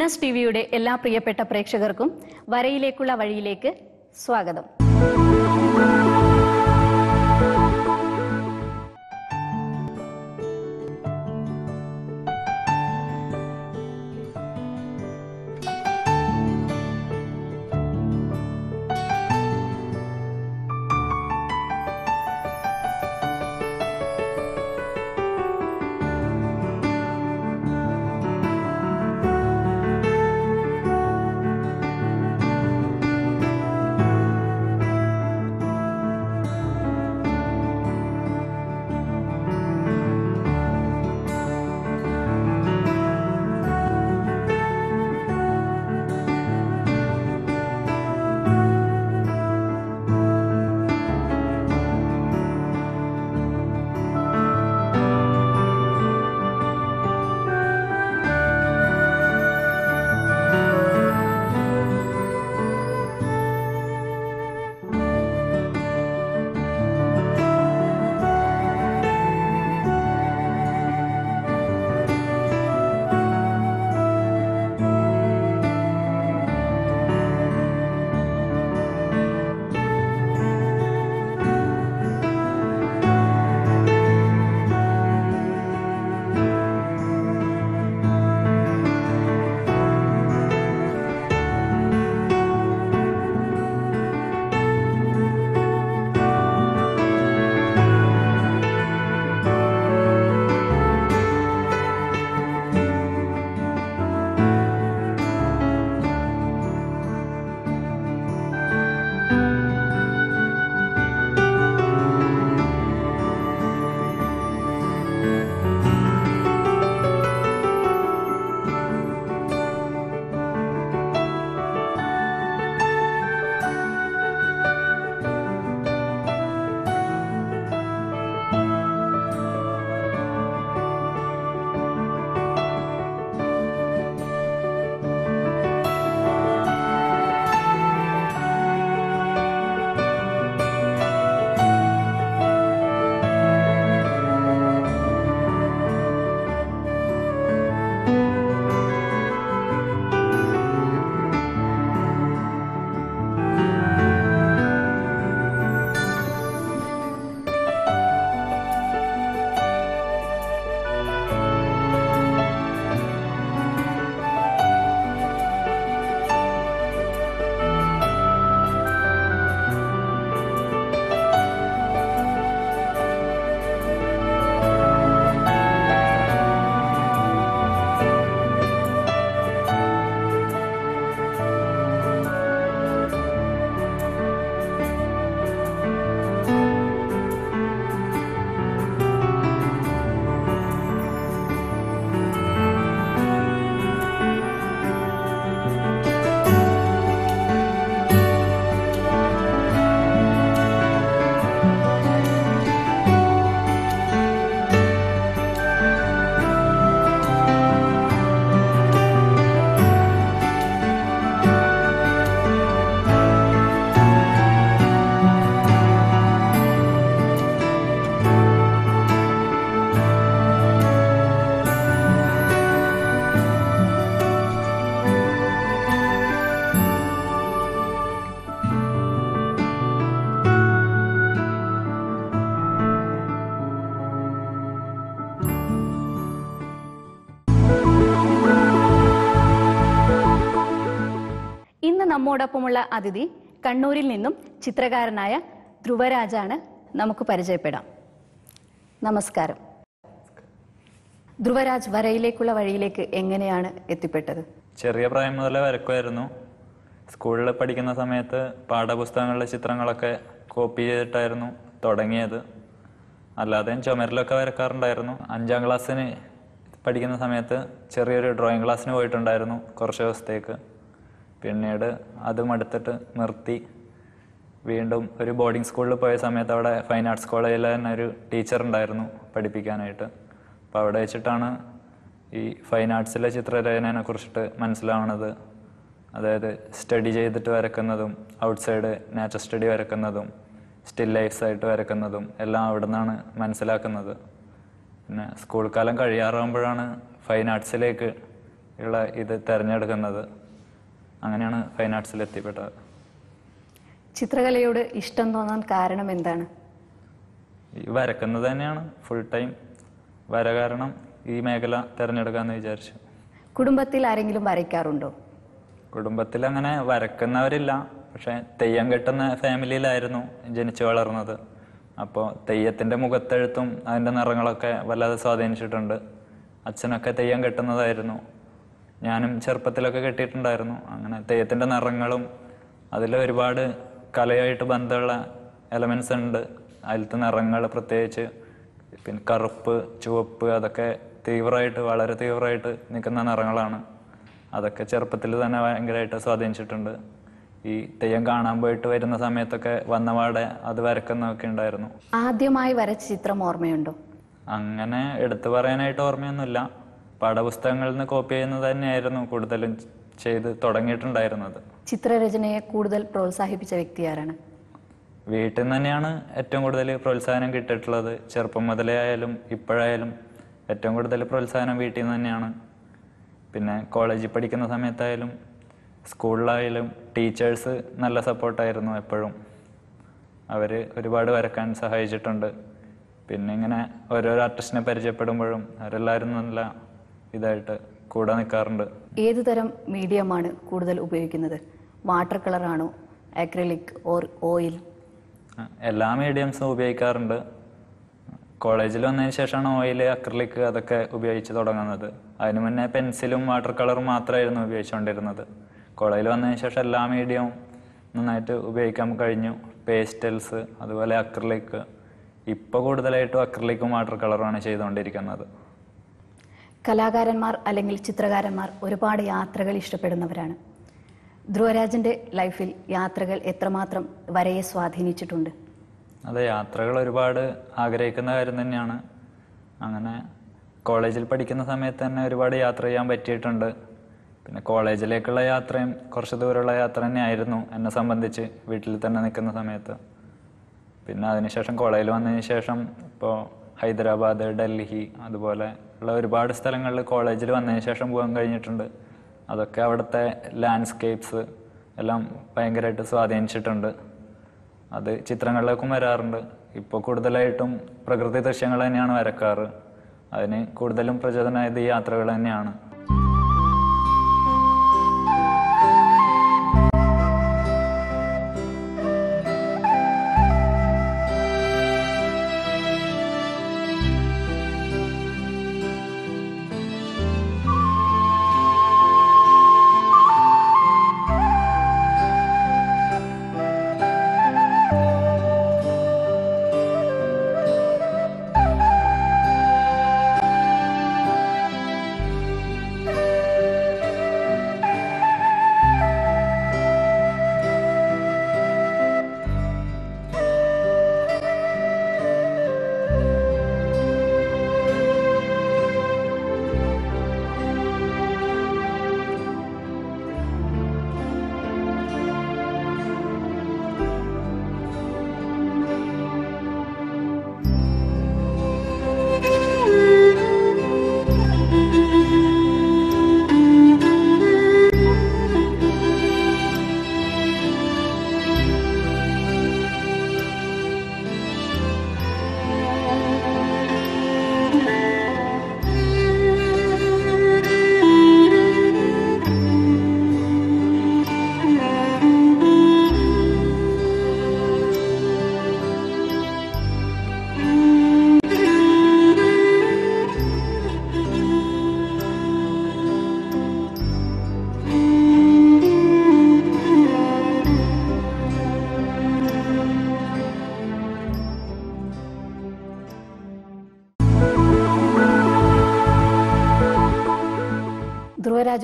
Goodness ടിവിയുടെ എല്ലാ പ്രിയപ്പെട്ട പ്രേക്ഷകർക്കും വരയിലേക്കുള്ള വഴിയിലേക്ക് സ്വാഗതം. നമ്മോടൊപ്പമുള്ള അതിഥി കണ്ണൂരിൽ നിന്നും ചിത്രകാരനായ ധ്രുവരാജാണ് നമുക്ക് പരിചയപ്പെടാം. നമസ്കാരം. ധ്രുവരാജ് വരയിലേക്കുള്ള വഴിയിലേക്ക് എങ്ങനെയാണ് എത്തിപ്പെട്ടത്? ചെറിയ പ്രായം മുതലേ വരക്കുമായിരുന്നു. സ്കൂളിൽ പഠിക്കുന്ന സമയത്ത് പാഠപുസ്തകങ്ങളിലെ ചിത്രങ്ങളൊക്കെ കോപ്പി ചെയ്തിട്ടായിരുന്നു തുടങ്ങിയത്. അല്ലാതെ ചുമരിലൊക്കെ വരക്കാറുണ്ടായിരുന്നു. അഞ്ചാം ക്ലാസ്സിന് പഠിക്കുന്ന സമയത്ത് ചെറിയൊരു ഡ്രോയിങ് ക്ലാസ്സിന് പോയിട്ടുണ്ടായിരുന്നു കുറച്ച് ദിവസത്തേക്ക്. പിന്നീട് അത് മടുത്തിട്ട് നിർത്തി. വീണ്ടും ഒരു ബോർഡിംഗ് സ്കൂളിൽ പോയ സമയത്ത് അവിടെ ഫൈൻ ആർട്സ് കോളേജിൽ തന്നെ ഒരു ടീച്ചർ ഉണ്ടായിരുന്നു പഠിപ്പിക്കാനായിട്ട്. അപ്പോൾ അവിടെ വെച്ചിട്ടാണ് ഈ ഫൈൻ ആർട്സിലെ ചിത്രരചനയെ കുറിച്ചിട്ട് മനസ്സിലാവണത്. അതായത് സ്റ്റഡി ചെയ്തിട്ട് വരക്കുന്നതും ഔട്ട്സൈഡ് നാച്ചർ സ്റ്റഡി വരക്കുന്നതും സ്റ്റിൽ ലൈഫ്സ് ആയിട്ട് വരക്കുന്നതും എല്ലാം അവിടെ നിന്നാണ് മനസ്സിലാക്കുന്നത്. പിന്നെ സ്കൂൾ കാലം കഴിയാറാകുമ്പോഴാണ് ഫൈൻ ആർട്സിലേക്ക് ഉള്ള ഇത് തിരഞ്ഞെടുക്കുന്നത്. അങ്ങനെയാണ് ഫൈൻ ആർട്സിൽ എത്തിപ്പെട്ടത്. ചിത്രകലയോട് ഇഷ്ടം തോന്നാൻ കാരണം എന്താണ്? ഈ വരക്കുന്നത് തന്നെയാണ് ഫുൾ ടൈം വര കാരണം ഈ മേഖല തിരഞ്ഞെടുക്കാമെന്ന് വിചാരിച്ചു. കുടുംബത്തിൽ ആരെങ്കിലും വരയ്ക്കാറുണ്ടോ? കുടുംബത്തിൽ അങ്ങനെ വരക്കുന്നവരില്ല. പക്ഷെ തെയ്യം കെട്ടുന്ന ഫാമിലിയിലായിരുന്നു ജനിച്ചു വളർന്നത്. അപ്പോൾ തെയ്യത്തിന്റെ മുഖത്തെഴുത്തും അതിന്റെ നിറങ്ങളൊക്കെ വല്ലാതെ സ്വാധീനിച്ചിട്ടുണ്ട്. അച്ഛനൊക്കെ തെയ്യം കെട്ടുന്നതായിരുന്നു. ഞാനും ചെറുപ്പത്തിലൊക്കെ കെട്ടിയിട്ടുണ്ടായിരുന്നു. അങ്ങനെ തെയ്യത്തിന്റെ നിറങ്ങളും അതിൽ ഒരുപാട് കലയായിട്ട് ബന്ധമുള്ള എലമെൻസ് ഉണ്ട്. അതിലത്തെ നിറങ്ങൾ പ്രത്യേകിച്ച് പിന്നെ കറുപ്പ് ചുവപ്പ് അതൊക്കെ തീവ്രമായിട്ട് വളരെ തീവ്രമായിട്ട് നിൽക്കുന്ന നിറങ്ങളാണ്. അതൊക്കെ ചെറുപ്പത്തിൽ തന്നെ ഭയങ്കരമായിട്ട് സ്വാധീനിച്ചിട്ടുണ്ട്. ഈ തെയ്യം കാണാൻ പോയിട്ട് വരുന്ന സമയത്തൊക്കെ വന്നപാടെ അത് വരക്കുന്നൊക്കെ ഉണ്ടായിരുന്നു. ആദ്യമായി വരച്ച ചിത്രം ഓർമ്മയുണ്ടോ? അങ്ങനെ എടുത്തു പറയാനായിട്ട് ഓർമ്മയൊന്നുമില്ല. പാഠപുസ്തകങ്ങളിൽ നിന്ന് കോപ്പി ചെയ്യുന്നത് തന്നെയായിരുന്നു കൂടുതലും ചെയ്ത് തുടങ്ങിയിട്ടുണ്ടായിരുന്നത്. ചിത്രരചനയെ കൂടുതൽ പ്രോത്സാഹിപ്പിച്ച വ്യക്തി ആരാണ്? വീട്ടിൽ നിന്ന് തന്നെയാണ് ഏറ്റവും കൂടുതൽ പ്രോത്സാഹനം കിട്ടിയിട്ടുള്ളത്. ചെറുപ്പം മുതലേ ആയാലും ഇപ്പോഴായാലും ഏറ്റവും കൂടുതൽ പ്രോത്സാഹനം വീട്ടിൽ നിന്ന് തന്നെയാണ്. പിന്നെ കോളേജിൽ പഠിക്കുന്ന സമയത്തായാലും സ്കൂളിലായാലും ടീച്ചേഴ്സ് നല്ല സപ്പോർട്ടായിരുന്നു എപ്പോഴും. അവർ ഒരുപാട് വരക്കാൻ സഹായിച്ചിട്ടുണ്ട്. പിന്നെ ഇങ്ങനെ ഓരോരോ ആർട്ടിസ്റ്റിനെ പരിചയപ്പെടുമ്പോഴും അവരെല്ലാവരും നല്ല ഇതായിട്ട് കൂടെ നിൽക്കാറുണ്ട് ഏത് തരം മീഡിയമാണ് കൂടുതൽ ഉപയോഗിക്കുന്നത്? വാട്ടർ കളറാണോ അക്രലിക് ഓർ ഓയിൽ? എല്ലാ മീഡിയംസും ഉപയോഗിക്കാറുണ്ട്. കോളേജിൽ വന്നതിന് ശേഷമാണ് ഓയിൽ അക്രലിക് അതൊക്കെ ഉപയോഗിച്ച് തുടങ്ങുന്നത്. അതിന് മുന്നേ പെൻസിലും വാട്ടർ കളറും മാത്രമായിരുന്നു ഉപയോഗിച്ചുകൊണ്ടിരുന്നത്. കോളേജിൽ വന്നതിന് ശേഷം എല്ലാ മീഡിയവും നന്നായിട്ട് ഉപയോഗിക്കാൻ കഴിഞ്ഞു. പേസ്റ്റൽസ് അതുപോലെ അക്രലിക്. ഇപ്പോൾ കൂടുതലായിട്ടും അക്രലിക്കും വാട്ടർ കളറുമാണ് ചെയ്തുകൊണ്ടിരിക്കുന്നത്. കലാകാരന്മാർ അല്ലെങ്കിൽ ചിത്രകാരന്മാർ ഒരുപാട് യാത്രകൾ ഇഷ്ടപ്പെടുന്നവരാണ്. ധ്രുവരാജന്റെ ലൈഫിൽ യാത്രകൾ എത്രമാത്രം വരയെ സ്വാധീനിച്ചിട്ടുണ്ട്? അതെ യാത്രകൾ ഒരുപാട് ആഗ്രഹിക്കുന്ന കാര്യം തന്നെയാണ്. അങ്ങനെ കോളേജിൽ പഠിക്കുന്ന സമയത്ത് തന്നെ ഒരുപാട് യാത്ര ചെയ്യാൻ പറ്റിയിട്ടുണ്ട്. പിന്നെ കോളേജിലേക്കുള്ള യാത്രയും കുറച്ച് ദൂരമുള്ള യാത്ര തന്നെയായിരുന്നു എന്നെ സംബന്ധിച്ച് വീട്ടിൽ തന്നെ നിൽക്കുന്ന സമയത്ത്. പിന്നെ അതിനുശേഷം കോളേജിൽ വന്നതിന് ശേഷം ഇപ്പോൾ ഹൈദരാബാദ് ഡൽഹി അതുപോലെ ഉള്ള ഒരുപാട് സ്ഥലങ്ങളിൽ കോളേജിൽ വന്നതിന് ശേഷം പോകാൻ കഴിഞ്ഞിട്ടുണ്ട്. അതൊക്കെ അവിടുത്തെ ലാൻഡ്സ്കേപ്സ് എല്ലാം ഭയങ്കരമായിട്ട് സ്വാധീനിച്ചിട്ടുണ്ട്. അത് ചിത്രങ്ങളിലേക്കും വരാറുണ്ട്. ഇപ്പോൾ കൂടുതലായിട്ടും പ്രകൃതി ദൃശ്യങ്ങൾ തന്നെയാണ് വരക്കാറ്. അതിന് കൂടുതലും പ്രചോദനമായത് യാത്രകൾ തന്നെയാണ്.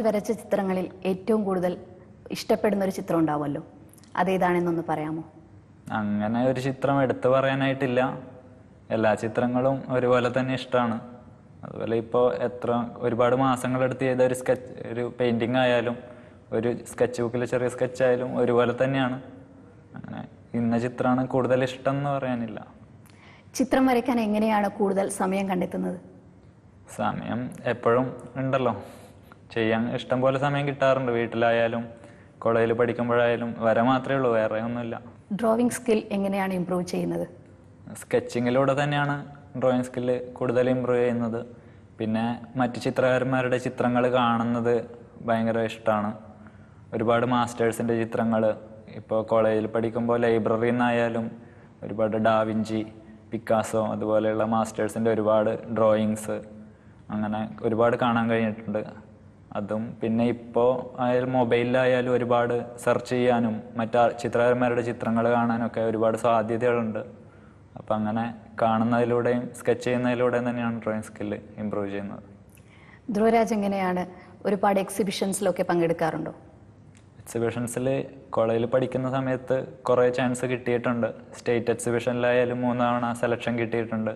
വരച്ച ചിത്രങ്ങളിൽ ഏറ്റവും കൂടുതൽ ഇഷ്ടപ്പെടുന്ന ഒരു ചിത്രം ഉണ്ടാവുമല്ലോ. അതേതാണെന്നൊന്ന് പറയാമോ? അങ്ങനെ ഒരു ചിത്രം എടുത്തു പറയാനായിട്ടില്ല. എല്ലാ ചിത്രങ്ങളും ഒരുപോലെ തന്നെ ഇഷ്ടമാണ് അതുപോലെ ഇപ്പോൾ എത്ര ഒരുപാട് മാസങ്ങളെടുത്ത് ചെയ്ത ഒരു സ്കെച്ച് ഒരു പെയിന്റിങ് ആയാലും ഒരു സ്കെച്ച് ബുക്കിൽ ചെറിയ സ്കെച്ച് ആയാലും ഒരുപോലെ തന്നെയാണ്. അങ്ങനെ ഇന്ന ചിത്രമാണ് കൂടുതൽ ഇഷ്ടം എന്ന് പറയാനില്ല. ചിത്രം വരയ്ക്കാൻ എങ്ങനെയാണ് കൂടുതൽ സമയം കണ്ടെത്തുന്നത്? സമയം എപ്പോഴും ഉണ്ടല്ലോ. ചെയ്യാൻ ഇഷ്ടം പോലെ സമയം കിട്ടാറുണ്ട്. വീട്ടിലായാലും കോളേജിൽ പഠിക്കുമ്പോഴായാലും വര മാത്രമേ ഉള്ളൂ വേറെ ഒന്നുമില്ല. ഡ്രോയിങ് സ്കിൽ എങ്ങനെയാണ് ഇമ്പ്രൂവ് ചെയ്യുന്നത്? സ്കെച്ചിങ്ങിലൂടെ തന്നെയാണ് ഡ്രോയിങ് സ്കില്ല് കൂടുതൽ ഇമ്പ്രൂവ് ചെയ്യുന്നത്. പിന്നെ മറ്റ് ചിത്രകാരന്മാരുടെ ചിത്രങ്ങൾ കാണുന്നത് ഭയങ്കര ഇഷ്ടമാണ്. ഒരുപാട് മാസ്റ്റേഴ്സിന്റെ ചിത്രങ്ങൾ ഇപ്പോൾ കോളേജിൽ പഠിക്കുമ്പോൾ ലൈബ്രറിയിൽ നിന്നായാലും ഒരുപാട് ഡാവിഞ്ചി പിക്കാസോ അതുപോലെയുള്ള മാസ്റ്റേഴ്സിന്റെ ഒരുപാട് ഡ്രോയിങ്സ് അങ്ങനെ ഒരുപാട് കാണാൻ കഴിഞ്ഞിട്ടുണ്ട്. അതും. പിന്നെ ഇപ്പോൾ ആയാലും മൊബൈലിലായാലും ഒരുപാട് സെർച്ച് ചെയ്യാനും മറ്റ ചിത്രകാരന്മാരുടെ ചിത്രങ്ങൾ കാണാനൊക്കെ ഒരുപാട് സാധ്യതകളുണ്ട്. അപ്പം അങ്ങനെ കാണുന്നതിലൂടെയും സ്കെച്ച് ചെയ്യുന്നതിലൂടെയും തന്നെയാണ് ഡ്രോയിങ് സ്കില്ല് ഇമ്പ്രൂവ് ചെയ്യുന്നത്. ധ്രുവരാജ് എങ്ങനെയാണ് ഒരുപാട് എക്സിബിഷൻസിലൊക്കെ പങ്കെടുക്കാറുണ്ടോ? എക്സിബിഷൻസിൽ കോളേജിൽ പഠിക്കുന്ന സമയത്ത് കുറേ ചാൻസ് കിട്ടിയിട്ടുണ്ട്. സ്റ്റേറ്റ് എക്സിബിഷനിലായാലും മൂന്നാവണ സെലക്ഷൻ കിട്ടിയിട്ടുണ്ട്.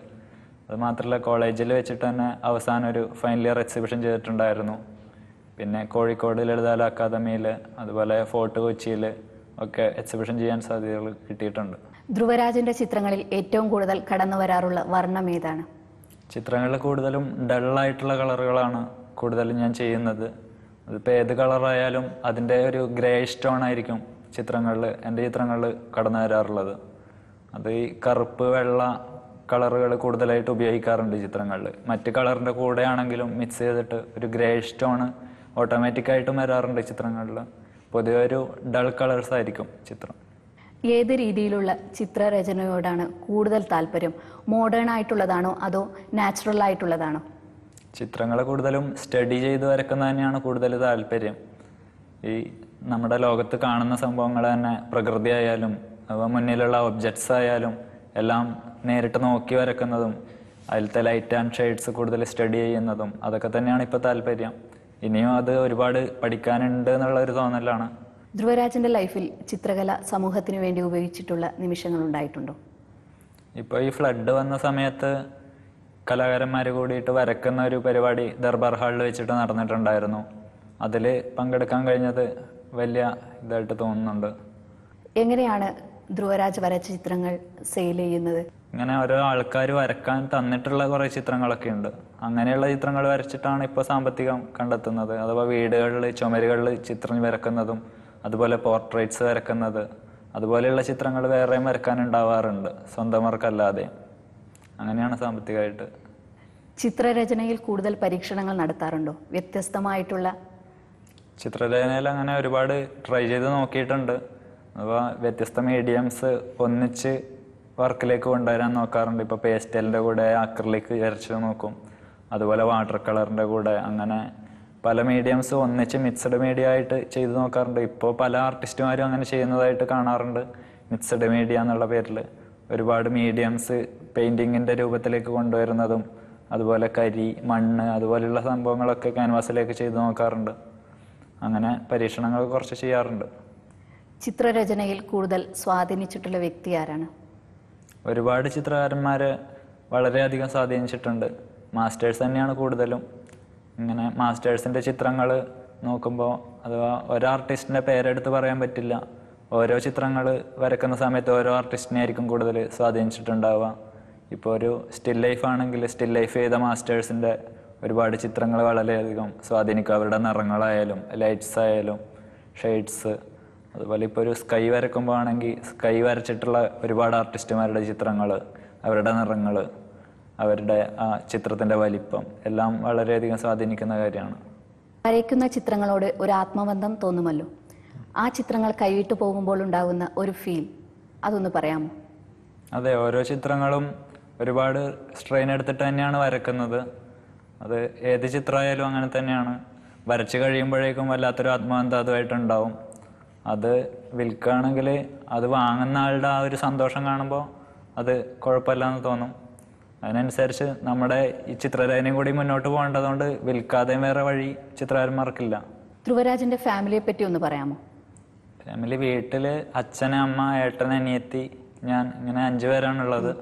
അത് മാത്രമല്ല കോളേജിൽ വെച്ചിട്ട് തന്നെ അവസാനം ഒരു ഫൈനൽ ഇയർ എക്സിബിഷൻ ചെയ്തിട്ടുണ്ടായിരുന്നു. പിന്നെ കോഴിക്കോട് ലളിതാല അക്കാദമിയിൽ അതുപോലെ ഫോർട്ട് കൊച്ചിയിൽ ഒക്കെ എക്സിബിഷൻ ചെയ്യാൻ സാധ്യതകൾ കിട്ടിയിട്ടുണ്ട്. ധ്രുവരാജന്റെ ചിത്രങ്ങളിൽ ഏറ്റവും കൂടുതൽ കടന്നു വരാറുള്ള വർണം ഏതാണ്? ചിത്രങ്ങളിൽ കൂടുതലും ഡള്ളായിട്ടുള്ള കളറുകളാണ് കൂടുതലും ഞാൻ ചെയ്യുന്നത്. അതിപ്പോൾ ഏത് കളറായാലും അതിന്റെ ഒരു ഗ്രേ സ്റ്റോൺ ആയിരിക്കും ചിത്രങ്ങളിൽ എന്റെ ചിത്രങ്ങളിൽ കടന്നു വരാറുള്ളത്. അത് ഈ കറുപ്പ് വെള്ള കളറുകൾ കൂടുതലായിട്ട് ഉപയോഗിക്കാറുണ്ട് ചിത്രങ്ങളിൽ. മറ്റ് കളറിന്റെ കൂടെയാണെങ്കിലും മിക്സ് ചെയ്തിട്ട് ഒരു ഗ്രേ സ്റ്റോൺ ഓട്ടോമാറ്റിക്കായിട്ടും വരാറുണ്ട് ചിത്രങ്ങളിൽ. പൊതുവെ ഒരു ഡൾ കളേഴ്സ് ആയിരിക്കും ചിത്രം. ഏത് രീതിയിലുള്ള ചിത്രരചനയോടാണ് കൂടുതൽ താല്പര്യം? മോഡേൺ ആയിട്ടുള്ളതാണോ അതോ നാച്ചുറൽ ആയിട്ടുള്ളതാണോ? ചിത്രങ്ങൾ കൂടുതലും സ്റ്റഡി ചെയ്ത് വരക്കുന്ന തന്നെയാണ് കൂടുതൽ താല്പര്യം. ഈ നമ്മുടെ ലോകത്ത് കാണുന്ന സംഭവങ്ങൾ തന്നെ പ്രകൃതി ആയാലും അവ മുന്നിലുള്ള ഒബ്ജക്ട്സ് ആയാലും എല്ലാം നേരിട്ട് നോക്കി വരക്കുന്നതും അതിലത്തെ ലൈറ്റ് ആൻഡ് ഷെയ്ഡ്സ് കൂടുതൽ സ്റ്റഡി ചെയ്യുന്നതും അതൊക്കെ തന്നെയാണ് ഇപ്പോൾ താല്പര്യം. ഇനിയും അത് ഒരുപാട് പഠിക്കാനുണ്ട് എന്നുള്ള ഒരു തോന്നലാണ്. ധ്രുവരാജന്റെ ലൈഫിൽ ചിത്രകല സമൂഹത്തിന് വേണ്ടി ഉപയോഗിച്ചിട്ടുള്ള നിമിഷങ്ങൾ ഉണ്ടായിട്ടുണ്ടോ? ഇപ്പോൾ ഈ ഫ്ലഡ് വന്ന സമയത്ത് കലാകാരന്മാർ കൂടിയിട്ട് വരക്കുന്ന ഒരു പരിപാടി ദർബാർ ഹാളിൽ വെച്ചിട്ട് നടന്നിട്ടുണ്ടായിരുന്നു. അതിൽ പങ്കെടുക്കാൻ കഴിഞ്ഞത് വലിയ ഇതായിട്ട് തോന്നുന്നുണ്ട്. എങ്ങനെയാണ് ധ്രുവരാജ് വരച്ച ചിത്രങ്ങൾ സെയിൽ ചെയ്യുന്നത്? ഇങ്ങനെ ഓരോ ആൾക്കാർ വരക്കാൻ തന്നിട്ടുള്ള കുറേ ചിത്രങ്ങളൊക്കെ ഉണ്ട്. അങ്ങനെയുള്ള ചിത്രങ്ങൾ വരച്ചിട്ടാണ് ഇപ്പോൾ സാമ്പത്തികം കണ്ടെത്തുന്നത്. അഥവാ വീടുകളിൽ ചുമരുകളിൽ ചിത്രം വരക്കുന്നതും അതുപോലെ പോർട്രേറ്റ്സ് വരക്കുന്നത് അതുപോലെയുള്ള ചിത്രങ്ങൾ വേറെയും വരക്കാനുണ്ടാവാറുണ്ട്. സ്വന്തം വർക്കല്ലാതെ. അങ്ങനെയാണ് സാമ്പത്തികമായിട്ട്. ചിത്രരചനയിൽ കൂടുതൽ പരീക്ഷണങ്ങൾ നടത്താറുണ്ടോ? വ്യത്യസ്തമായിട്ടുള്ള? ചിത്രരചനയിൽ അങ്ങനെ ഒരുപാട് ട്രൈ ചെയ്ത് നോക്കിയിട്ടുണ്ട്. അപ്പോൾ വ്യത്യസ്ത മീഡിയംസ് ഒന്നിച്ച് വർക്കിലേക്ക് കൊണ്ടുവരാൻ നോക്കാറുണ്ട്. ഇപ്പോൾ പേസ്റ്റലിന്റെ കൂടെ അക്രലിക് വരച്ച് നോക്കും. അതുപോലെ വാട്ടർ കളറിന്റെ കൂടെ അങ്ങനെ പല മീഡിയംസ് ഒന്നിച്ച് മിക്സഡ് മീഡിയ ആയിട്ട് ചെയ്ത് നോക്കാറുണ്ട്. ഇപ്പോൾ പല ആർട്ടിസ്റ്റുമാരും അങ്ങനെ ചെയ്യുന്നതായിട്ട് കാണാറുണ്ട്. മിക്സഡ് മീഡിയ എന്നുള്ള പേരിൽ. ഒരുപാട് മീഡിയംസ് പെയിന്റിങ്ങിന്റെ രൂപത്തിലേക്ക് കൊണ്ടുവരുന്നതും അതുപോലെ കരി മണ്ണ് അതുപോലെയുള്ള സംഭവങ്ങളൊക്കെ ക്യാൻവാസിലേക്ക് ചെയ്തു നോക്കാറുണ്ട്. അങ്ങനെ പരീക്ഷണങ്ങൾ കുറച്ച് ചെയ്യാറുണ്ട്. ചിത്രരചനയിൽ കൂടുതൽ സ്വാധീനിച്ചിട്ടുള്ള വ്യക്തി ആരാണ്? ഒരുപാട് ചിത്രകാരന്മാർ വളരെയധികം സ്വാധീനിച്ചിട്ടുണ്ട്. മാസ്റ്റേഴ്സ് തന്നെയാണ് കൂടുതലും. ഇങ്ങനെ മാസ്റ്റേഴ്സിന്റെ ചിത്രങ്ങൾ നോക്കുമ്പോൾ അഥവാ ഒരു ആർട്ടിസ്റ്റിന്റെ പേരെടുത്ത് പറയാൻ പറ്റില്ല. ഓരോ ചിത്രങ്ങൾ വരക്കുന്ന സമയത്ത് ഓരോ ആർട്ടിസ്റ്റിനെ ആയിരിക്കും കൂടുതൽ സ്വാധീനിച്ചിട്ടുണ്ടാവുക. ഇപ്പോൾ ഒരു സ്റ്റിൽ ലൈഫ് ആണെങ്കിൽ സ്റ്റിൽ ലൈഫ് ചെയ്ത മാസ്റ്റേഴ്സിന്റെ ഒരുപാട് ചിത്രങ്ങൾ വളരെയധികം സ്വാധീനിക്കും. അവരുടെ നിറങ്ങളായാലും ലൈറ്റ്സ് ആയാലും ഷെയ്ഡ്സ് അതുപോലെ ഇപ്പോൾ ഒരു സ്കൈ വരക്കുമ്പോൾ ആണെങ്കിൽ സ്കൈ വരച്ചിട്ടുള്ള ഒരുപാട് ആർട്ടിസ്റ്റുമാരുടെ ചിത്രങ്ങൾ അവരുടെ നിറങ്ങൾ അവരുടെ ആ ചിത്രത്തിന്റെ വലിപ്പം എല്ലാം വളരെയധികം സ്വാധീനിക്കുന്ന കാര്യമാണ്. വരയ്ക്കുന്ന ചിത്രങ്ങളോട് ഒരു ആത്മബന്ധം തോന്നുമല്ലോ? ആ ചിത്രങ്ങൾ കൈവിട്ട് പോകുമ്പോൾ ഉണ്ടാകുന്ന ഒരു ഫീൽ അതൊന്ന് പറയാമോ? അതെ ഓരോ ചിത്രങ്ങളും ഒരുപാട് സ്ട്രെയിൻ എടുത്തിട്ട് തന്നെയാണ് വരക്കുന്നത്. അത് ഏത് ചിത്രമായാലും അങ്ങനെ തന്നെയാണ്. വരച്ച് കഴിയുമ്പോഴേക്കും വല്ലാത്തൊരു ആത്മബന്ധം അതുമായിട്ടുണ്ടാവും അത് വിൽക്കുകയാണെങ്കിൽ അത് വാങ്ങുന്ന ആളുടെ ആ ഒരു സന്തോഷം കാണുമ്പോൾ അത് കുഴപ്പമില്ല എന്ന് തോന്നും. അതിനനുസരിച്ച് നമ്മുടെ ഈ ചിത്രരചനയും കൂടി മുന്നോട്ട് പോകേണ്ടതുകൊണ്ട് വിൽക്കാതെ വേറെ വഴി ചിത്രകാരന്മാർക്കില്ല ധ്രുവരാജിന്റെ ഫാമിലിയെ പറ്റി ഒന്ന് പറയാമോ? ഫാമിലി വീട്ടിൽ അച്ഛൻ അമ്മ ഏട്ടൻ അനിയത്തി ഞാൻ ഇങ്ങനെ അഞ്ചു പേരാണുള്ളത്.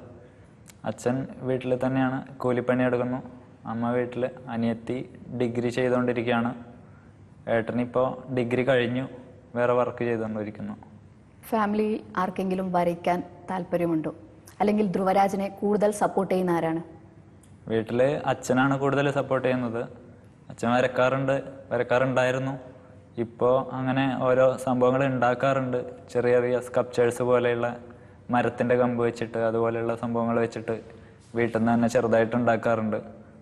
അച്ഛൻ വീട്ടിൽ തന്നെയാണ് കൂലിപ്പണി എടുക്കുന്നു. അമ്മ വീട്ടിൽ അനിയത്തി ഡിഗ്രി ചെയ്തുകൊണ്ടിരിക്കുകയാണ്. ഏട്ടനിപ്പോൾ ഡിഗ്രി കഴിഞ്ഞു. വേറെ വർക്ക് ചെയ്തുകൊണ്ടിരിക്കുന്നു ഫാമിലി ആർക്കെങ്കിലും വരയ്ക്കാൻ താല്പര്യമുണ്ടോ? അല്ലെങ്കിൽ ധ്രുവരാജിനെ കൂടുതൽ സപ്പോർട്ട് ചെയ്യുന്ന ആരാണ്? വീട്ടിൽ അച്ഛനാണ് കൂടുതൽ സപ്പോർട്ട് ചെയ്യുന്നത്. അച്ഛൻ വരക്കാറുണ്ട് വരക്കാറുണ്ടായിരുന്നു. ഇപ്പോൾ അങ്ങനെ ഓരോ സംഭവങ്ങൾ ഉണ്ടാക്കാറുണ്ട്. ചെറിയ ചെറിയ സ്കപ്ചേഴ്സ് പോലെയുള്ള മരത്തിന്റെ കമ്പ് വെച്ചിട്ട് അതുപോലെയുള്ള സംഭവങ്ങൾ വെച്ചിട്ട് വീട്ടിൽ നിന്ന് തന്നെ ചെറുതായിട്ട് ഉണ്ടാക്കാറുണ്ട്.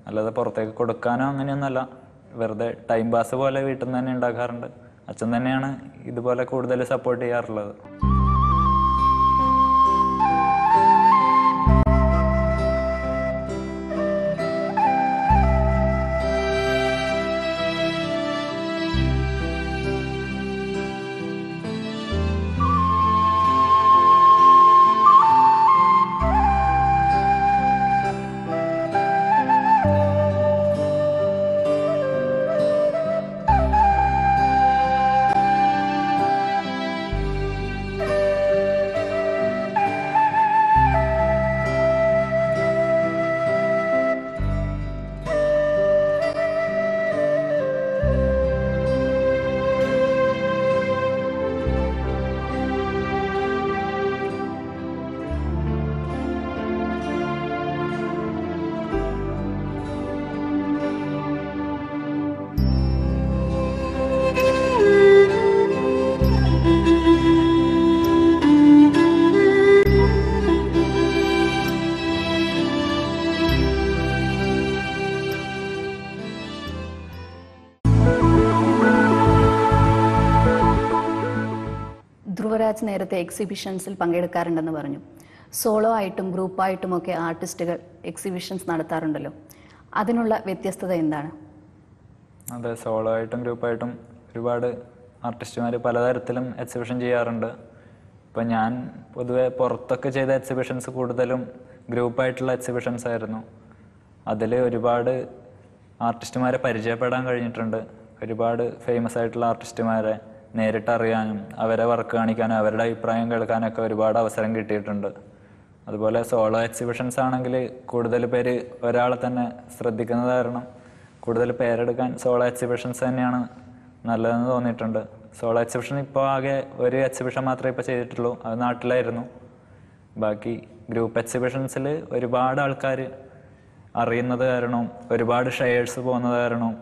അല്ലാതെ പുറത്തേക്ക് കൊടുക്കാനോ അങ്ങനെയൊന്നുമല്ല. വെറുതെ ടൈം പാസ് പോലെ വീട്ടിൽ നിന്ന് തന്നെ ഉണ്ടാക്കാറുണ്ട്. അച്ഛൻ തന്നെയാണ് ഇതുപോലെ കൂടുതൽ സപ്പോർട്ട് ചെയ്യാറുള്ളത്. ധ്രുവരാജ് നേരത്തെ എക്സിബിഷൻസിൽ പങ്കെടുക്കാറുണ്ടെന്ന് പറഞ്ഞു. സോളോ ആയിട്ടും ഗ്രൂപ്പായിട്ടും ഒക്കെ ആർട്ടിസ്റ്റുകൾ എക്സിബിഷൻസ് നടത്താറുണ്ടല്ലോ. അതിനുള്ള വ്യത്യസ്തത എന്താണ്? അതെ സോളോ ആയിട്ടും ഗ്രൂപ്പായിട്ടും ഒരുപാട് ആർട്ടിസ്റ്റുമാർ പലതരത്തിലും എക്സിബിഷൻ ചെയ്യാറുണ്ട്. ഇപ്പം ഞാൻ പൊതുവെ പുറത്തൊക്കെ ചെയ്ത എക്സിബിഷൻസ് കൂടുതലും ഗ്രൂപ്പായിട്ടുള്ള എക്സിബിഷൻസ് ആയിരുന്നു. അതിൽ ഒരുപാട് ആർട്ടിസ്റ്റുമാരെ പരിചയപ്പെടാൻ കഴിഞ്ഞിട്ടുണ്ട്. ഒരുപാട് ഫേമസ് ആയിട്ടുള്ള ആർട്ടിസ്റ്റുമാരെ നേരിട്ട് അറിയാനും അവരെ വർക്ക് കാണിക്കാനും അവരുടെ അഭിപ്രായം കേൾക്കാനൊക്കെ ഒരുപാട് അവസരം കിട്ടിയിട്ടുണ്ട്. അതുപോലെ സോളോ എക്സിബിഷൻസ് ആണെങ്കിൽ കൂടുതൽ പേര് ഒരാളെ തന്നെ ശ്രദ്ധിക്കുന്നത് കാരണം കൂടുതൽ പേരെടുക്കാൻ സോളോ എക്സിബിഷൻസ് തന്നെയാണ് നല്ലതെന്ന് തോന്നിയിട്ടുണ്ട്. സോളോ എക്സിബിഷൻ ഇപ്പോൾ ആകെ ഒരു എക്സിബിഷൻ മാത്രമേ ഇപ്പോൾ ചെയ്തിട്ടുള്ളൂ. അത് നാട്ടിലായിരുന്നു. ബാക്കി ഗ്രൂപ്പ് എക്സിബിഷൻസിൽ ഒരുപാട് ആൾക്കാർ അറിയുന്നത് കാരണം ഒരുപാട് ഷെയേഴ്സ് പോകുന്നത് കാരണം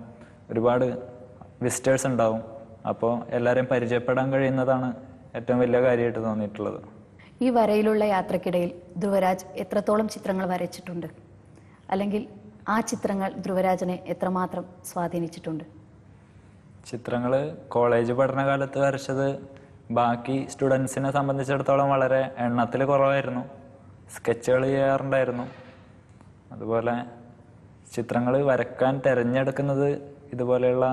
ഒരുപാട് വിസിറ്റേഴ്സ് ഉണ്ടാവും. അപ്പോൾ എല്ലാവരെയും പരിചയപ്പെടാൻ കഴിയുന്നതാണ് ഏറ്റവും വലിയ കാര്യമായിട്ട് തോന്നിയിട്ടുള്ളത്. ഈ വരയിലുള്ള യാത്രക്കിടയിൽ ധ്രുവരാജ് എത്രത്തോളം ചിത്രങ്ങൾ വരച്ചിട്ടുണ്ട്? അല്ലെങ്കിൽ ആ ചിത്രങ്ങൾ ധ്രുവരാജിനെ എത്രമാത്രം സ്വാധീനിച്ചിട്ടുണ്ട്? ചിത്രങ്ങൾ കോളേജ് പഠനകാലത്ത് വരച്ചത് ബാക്കി സ്റ്റുഡൻസിനെ സംബന്ധിച്ചിടത്തോളം വളരെ എണ്ണത്തിൽ കുറവായിരുന്നു. സ്കെച്ചുകൾ ചെയ്യാറുണ്ടായിരുന്നു. അതുപോലെ ചിത്രങ്ങൾ വരക്കാൻ തിരഞ്ഞെടുക്കുന്നത് ഇതുപോലെയുള്ള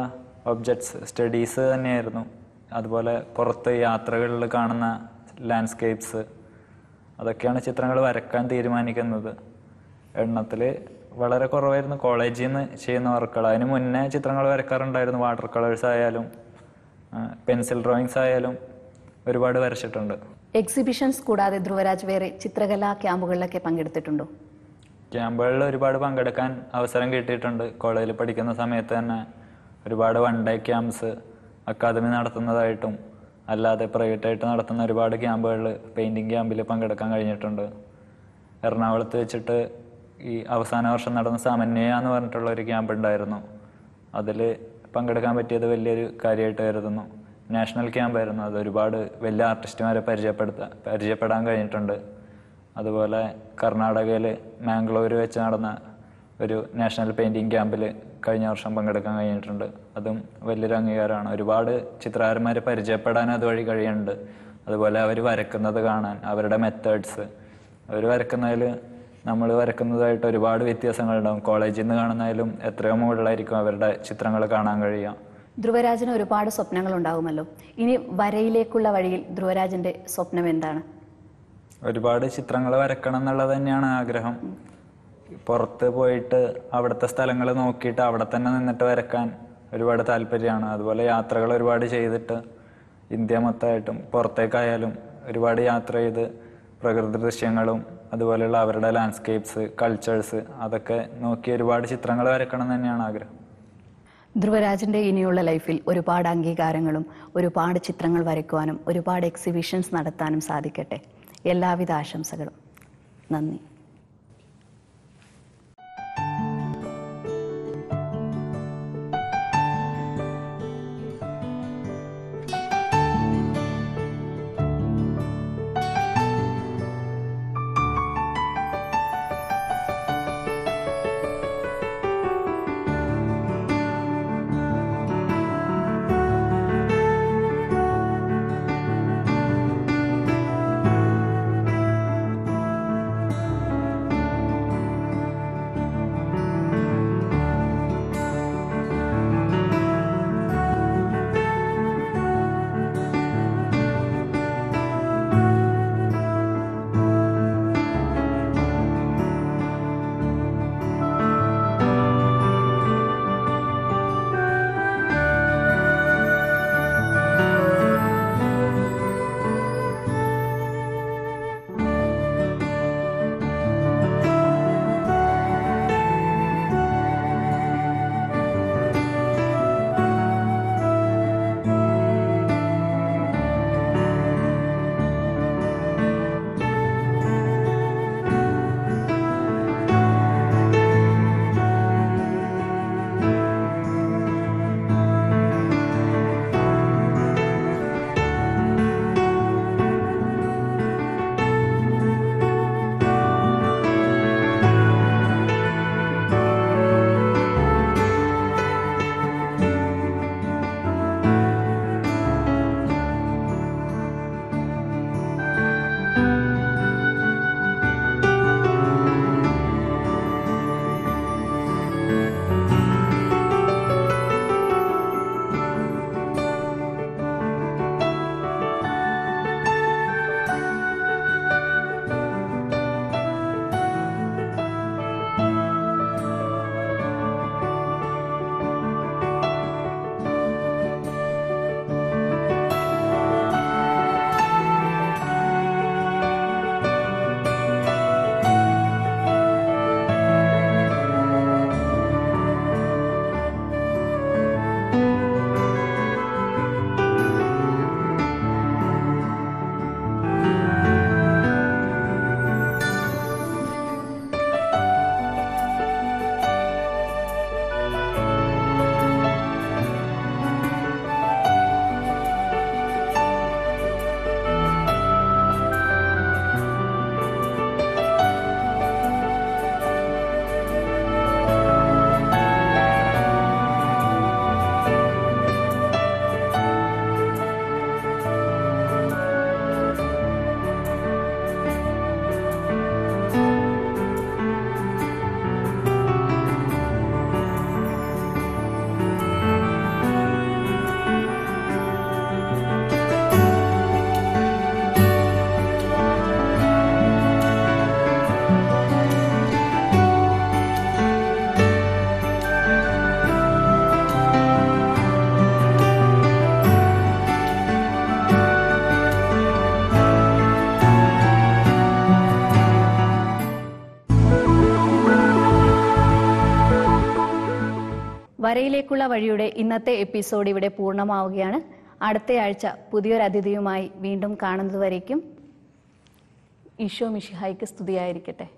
ഒബ്ജക്ട്സ് സ്റ്റഡീസ് തന്നെയായിരുന്നു. അതുപോലെ പുറത്ത് യാത്രകളിൽ കാണുന്ന ലാൻഡ്സ്കേപ്സ് അതൊക്കെയാണ് ചിത്രങ്ങൾ വരക്കാൻ തീരുമാനിക്കുന്നത്. എണ്ണത്തിൽ വളരെ കുറവായിരുന്നു കോളേജിൽ നിന്ന് ചെയ്യുന്ന വർക്കുകൾ. അതിന് മുന്നേ ചിത്രങ്ങൾ വരക്കാറുണ്ടായിരുന്നു. വാട്ടർ കളേഴ്സ് ആയാലും പെൻസിൽ ഡ്രോയിങ്സ് ആയാലും ഒരുപാട് വരച്ചിട്ടുണ്ട്. എക്സിബിഷൻസ് കൂടാതെ ധ്രുവരാജ് വേറെ ചിത്രകലാ ക്യാമ്പുകളിലൊക്കെ പങ്കെടുത്തിട്ടുണ്ടോ? ക്യാമ്പുകളിൽ ഒരുപാട് പങ്കെടുക്കാൻ അവസരം കിട്ടിയിട്ടുണ്ട്. കോളേജിൽ പഠിക്കുന്ന സമയത്ത് തന്നെ ഒരുപാട് വൺ ഡേ ക്യാമ്പ്സ് അക്കാദമി നടത്തുന്നതായിട്ടും അല്ലാതെ പ്രൈവറ്റായിട്ട് നടത്തുന്ന ഒരുപാട് ക്യാമ്പുകളിൽ പെയിന്റിങ് ക്യാമ്പിൽ പങ്കെടുക്കാൻ കഴിഞ്ഞിട്ടുണ്ട്. എറണാകുളത്ത് വെച്ചിട്ട് ഈ അവസാന വർഷം നടന്ന സമന്വയ എന്ന് പറഞ്ഞിട്ടുള്ള ഒരു ക്യാമ്പ് ഉണ്ടായിരുന്നു. അതിൽ പങ്കെടുക്കാൻ പറ്റിയത് വലിയൊരു കാര്യമായിട്ട് കരുതുന്നു. നാഷണൽ ക്യാമ്പായിരുന്നു അത് ഒരുപാട് വലിയ ആർട്ടിസ്റ്റുമാരെ പരിചയപ്പെടുത്താൻ പരിചയപ്പെടാൻ കഴിഞ്ഞിട്ടുണ്ട്. അതുപോലെ കർണാടകയിൽ മാംഗ്ലൂർ വെച്ച് നടന്ന ഒരു നാഷണൽ പെയിന്റിങ് ക്യാമ്പിൽ കഴിഞ്ഞ വർഷം പങ്കെടുക്കാൻ കഴിഞ്ഞിട്ടുണ്ട്. അതും വലിയൊരു അംഗീകാരമാണ്. ഒരുപാട് ചിത്രകാരന്മാരെ പരിചയപ്പെടാൻ അതുവഴി കഴിയുന്നുണ്ട്. അതുപോലെ അവർ വരക്കുന്നത് കാണാൻ അവരുടെ മെത്തേഡ്സ് അവർ വരക്കുന്നതിൽ നമ്മൾ വരക്കുന്നതായിട്ട് ഒരുപാട് വ്യത്യാസങ്ങളുണ്ടാവും. കോളേജിൽ നിന്ന് കാണുന്നതിലും എത്രയോ മുകളിലായിരിക്കും അവരുടെ ചിത്രങ്ങൾ കാണാൻ കഴിയുക. ധ്രുവരാജന് ഒരുപാട് സ്വപ്നങ്ങൾ ഉണ്ടാകുമല്ലോ ഇനി വരയിലേക്കുള്ള വഴിയിൽ ധ്രുവരാജന്റെ സ്വപ്നം എന്താണ്? ഒരുപാട് ചിത്രങ്ങൾ വരക്കണം എന്നുള്ളത് തന്നെയാണ് ആഗ്രഹം. പുറത്ത് പോയിട്ട് അവിടുത്തെ സ്ഥലങ്ങൾ നോക്കിയിട്ട് അവിടെ തന്നെ നിന്നിട്ട് വരക്കാൻ ഒരുപാട് താല്പര്യമാണ്. അതുപോലെ യാത്രകൾ ഒരുപാട് ചെയ്തിട്ട് ഇന്ത്യ മൊത്തമായിട്ടും പുറത്തേക്കായാലും ഒരുപാട് യാത്ര ചെയ്ത് പ്രകൃതി ദൃശ്യങ്ങളും അതുപോലെയുള്ള അവരുടെ ലാൻഡ്സ്കേപ്സ് കൾച്ചേഴ്സ് അതൊക്കെ നോക്കി ഒരുപാട് ചിത്രങ്ങൾ വരക്കണം തന്നെയാണ് ആഗ്രഹം. ധ്രുവരാജന്റെ ഇനിയുള്ള ലൈഫിൽ ഒരുപാട് അംഗീകാരങ്ങളും ഒരുപാട് ചിത്രങ്ങൾ വരയ്ക്കുവാനും ഒരുപാട് എക്സിബിഷൻസ് നടത്താനും സാധിക്കട്ടെ. എല്ലാവിധ ആശംസകളും. നന്ദി. വരയിലേക്കുള്ള വഴിയുടെ ഇന്നത്തെ എപ്പിസോഡ് ഇവിടെ പൂർണമാവുകയാണ്. അടുത്തയാഴ്ച പുതിയൊരു അതിഥിയുമായി വീണ്ടും കാണുന്നതുവരേക്കും. ഈശോ മിഷിഹായ്ക്ക് സ്തുതിയായിരിക്കട്ടെ.